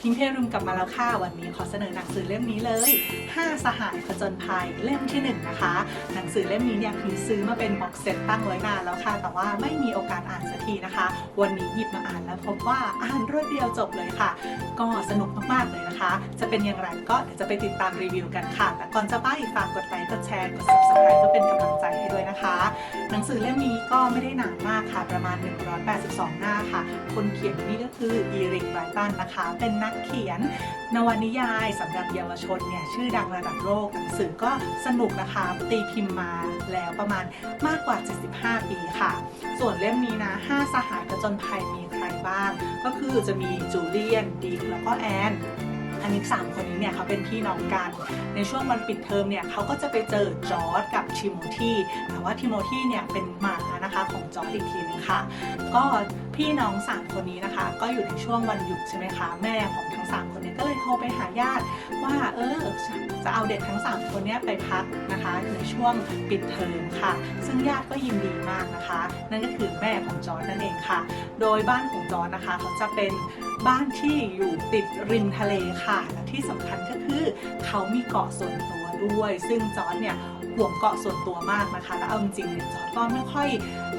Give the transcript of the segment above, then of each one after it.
พิงเพรุมกลับมาแล้วค่ะวันนี้ขอเสนอหนังสือเล่มนี้เลย 5 สหายผจญภัยเล่มที่ 1 นะคะ หนังสือเล่มนี้เนี่ยพิงซื้อมาเป็นบ็อกเซตตั้งไว้นานแล้วค่ะ แต่ว่าไม่มีโอกาสอ่านสักทีนะคะ วันนี้หยิบมาอ่านแล้วพบว่าอ่านรวดเดียวจบเลยค่ะ ก็สนุกมากๆเลยนะคะ จะเป็นอย่างไรก็เดี๋ยวจะไปติดตามรีวิวกันค่ะ แต่ก่อนจะไปฝากกดไลค์กดแชร์กด subscribe เพื่อเป็นกำลังใจให้ด้วยนะคะ หนังสือเล่มนี้ก็ไม่ได้หนามากค่ะ ประมาณ 182 หน้าค่ะ คนเขียนนี่ก็คืออีริกไบรตันนะคะ เป็นนักเขียน นวนิยายสำหรับเยาวชนเนี่ยชื่อดังระดับโลกหนังสือก็สนุกนะคะตีพิมพ์มาแล้วประมาณมากกว่า 75 ปีค่ะ ส่วนเล่มนี้นะ 5 สหายผจญภัยมีใครบ้าง ก็คือจะมีจูเลียนดิกแล้วก็แอนอันนี้สามคนนี้เนี่ยเขาเป็นพี่น้องกัน ในช่วงวันปิดเทอมเนี่ยเขาก็จะไปเจอจอร์ดกับทิโมธีแต่ว่าทิโมธีเนี่ยเป็นหมา นะคะของจอร์ดอีกทีนึงค่ะ ก็พี่น้อง 3 คนนี้นะคะ ก็อยู่ในช่วงวันหยุดใช่ไหมคะ แม่ของทั้ง 3 คนนี้ก็เลยโทรไปหาญาติว่าเออจะเอาเด็กทั้ง 3 คนนี้ไปพักนะคะในช่วงปิดเทอมค่ะ ซึ่งญาติก็ยินดีมากนะคะ นั่นก็คือแม่ของจอร์ดนั่นเองค่ะ โดยบ้านของจอร์ดนะคะเขาจะเป็นบ้านที่อยู่ติดริมทะเลค่ะและที่สำคัญก็คือเขามีเกาะส่วนตัวด้วย ซึ่งจอร์ดเนี่ย ห่วงเกาะส่วนตัวมากนะคะแล้วเอาจริงเนี่ยจอร์ดก็ไม่ค่อย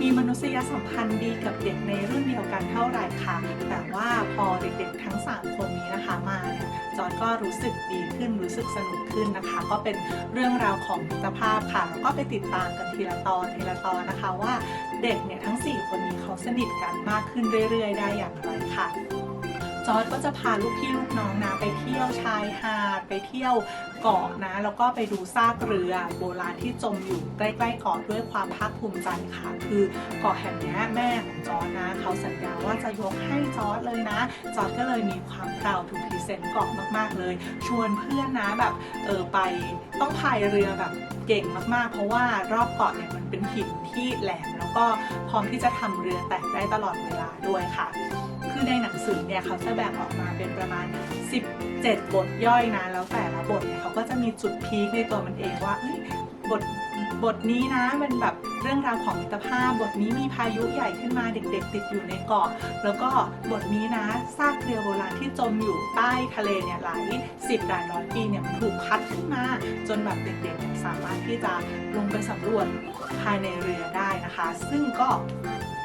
มีมนุษยสัมพันธ์ดีกับเด็กในรุ่นเดียวกันเท่าไหร่ค่ะ แต่ว่าพอเด็กๆทั้ง 3 คนนี้นะคะมาเนี่ยจอร์ดก็รู้สึกดีขึ้นรู้สึกสนุกขึ้นนะคะ ก็เป็นเรื่องราวของมิตรภาพค่ะแล้วก็ไปติดตามกันทีละตอนทีละตอนนะคะว่าเด็กเนี่ยทั้ง 4 คนนี้เขาสนิทกันมากขึ้นเรื่อย ๆ ได้อย่างไรค่ะ จอร์ดก็จะพาลูกพี่ลูกน้องนะไปเที่ยวชายหาดไปเที่ยวเกาะนะ แล้วก็ไปดูซากเรือโบราณที่จมอยู่ใกล้ๆเกาะด้วยความภาคภูมิใจค่ะ คือเกาะแห่งนี้แม่ เขาสัญญาว่าจะยกให้จอร์ดเลยนะ จอร์ดก็เลยมีความพราวทูพรีเซนต์เกาะมาก ๆ เลย ชวนเพื่อนนะแบบเออไปต้องพายเรือแบบเก่งมากๆ เพราะว่ารอบเกาะเนี่ยมันเป็นหินที่แหลม แล้วก็พร้อมที่จะทำเรือแตกได้ตลอดเวลาด้วยค่ะ คือในหนังสือเนี่ยเขาจะแบ่งออกมาเป็นประมาณ 17 บทย่อยนะ แล้วแต่ละบทเนี่ยเขาก็จะมีจุดพีคในตัวมันเองว่าบท บทนี้นะมันแบบเรื่องราวของมิตรภาพ บทนี้มีพายุใหญ่ขึ้นมาเด็กๆ ติดอยู่ในเกาะ แล้วก็บทนี้นะซากเรือโบราณที่จมอยู่ใต้ทะเลเนี่ยหลายสิบหลายร้อยปีเนี่ยมันถูกพัดขึ้นมา จนแบบเด็กๆสามารถที่จะลงไปสำรวจภายในเรือได้นะคะ ซึ่งก็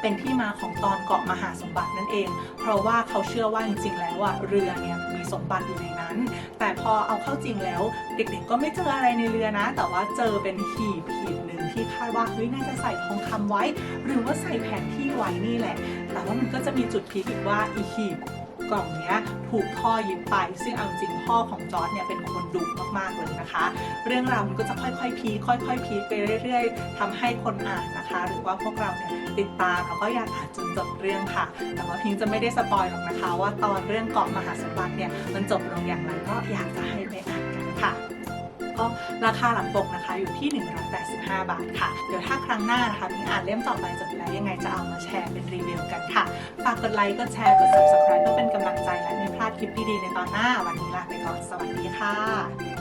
เป็นที่มาของตอนเกาะมหาสมบัตินั่นเอง เพราะว่าเขาเชื่อว่าจริงๆ แล้วอะเรือเนี่ยมีสมบัติอยู่ในนั้น แต่พอเอาเข้าจริงแล้ว เด็กๆ ก็ไม่เจออะไรในเรือนะ แต่ว่าเจอเป็นหีบหีบหนึ่งที่คาดว่าเฮ้ยน่าจะใส่ทองคำไว้ หรือว่าใส่แผนที่ไว้นี่แหละ แต่ว่ามันก็จะมีจุดพีคอีกว่าอีหีบ กล่องเนี้ยถูกพ่อยึดไป ซึ่งเอาจริงพ่อของจอร์ดเนี่ยเป็นคนดุมากๆเลยนะคะ เรื่องราวมันก็จะค่อยๆพีคค่อยๆพีคไปเรื่อย ๆทำให้คนอ่านนะคะ หรือว่าพวกเราเนี่ยติดตามแล้วก็อยากอ่านจนจบเรื่องค่ะ แต่ว่าพิงจะไม่ได้สปอยหรอกนะคะ ว่าตอนเรื่องเกาะมหาสมบัติเนี่ยมันจบลงอย่างไรก็อยากจะ ราคาหลังปกนะคะอยู่ที่ 185 บาทค่ะ เดี๋ยวถ้าครั้งหน้านะคะพิงอ่านเล่มต่อไปจบแล้วยังไงจะเอามาแชร์เป็นรีวิวกันค่ะ ฝากกดไลค์ กดแชร์ กด subscribe เพื่อเป็นกำลังใจและไม่พลาดคลิปดีๆในตอนหน้า วันนี้ลาไปก่อน สวัสดีค่ะ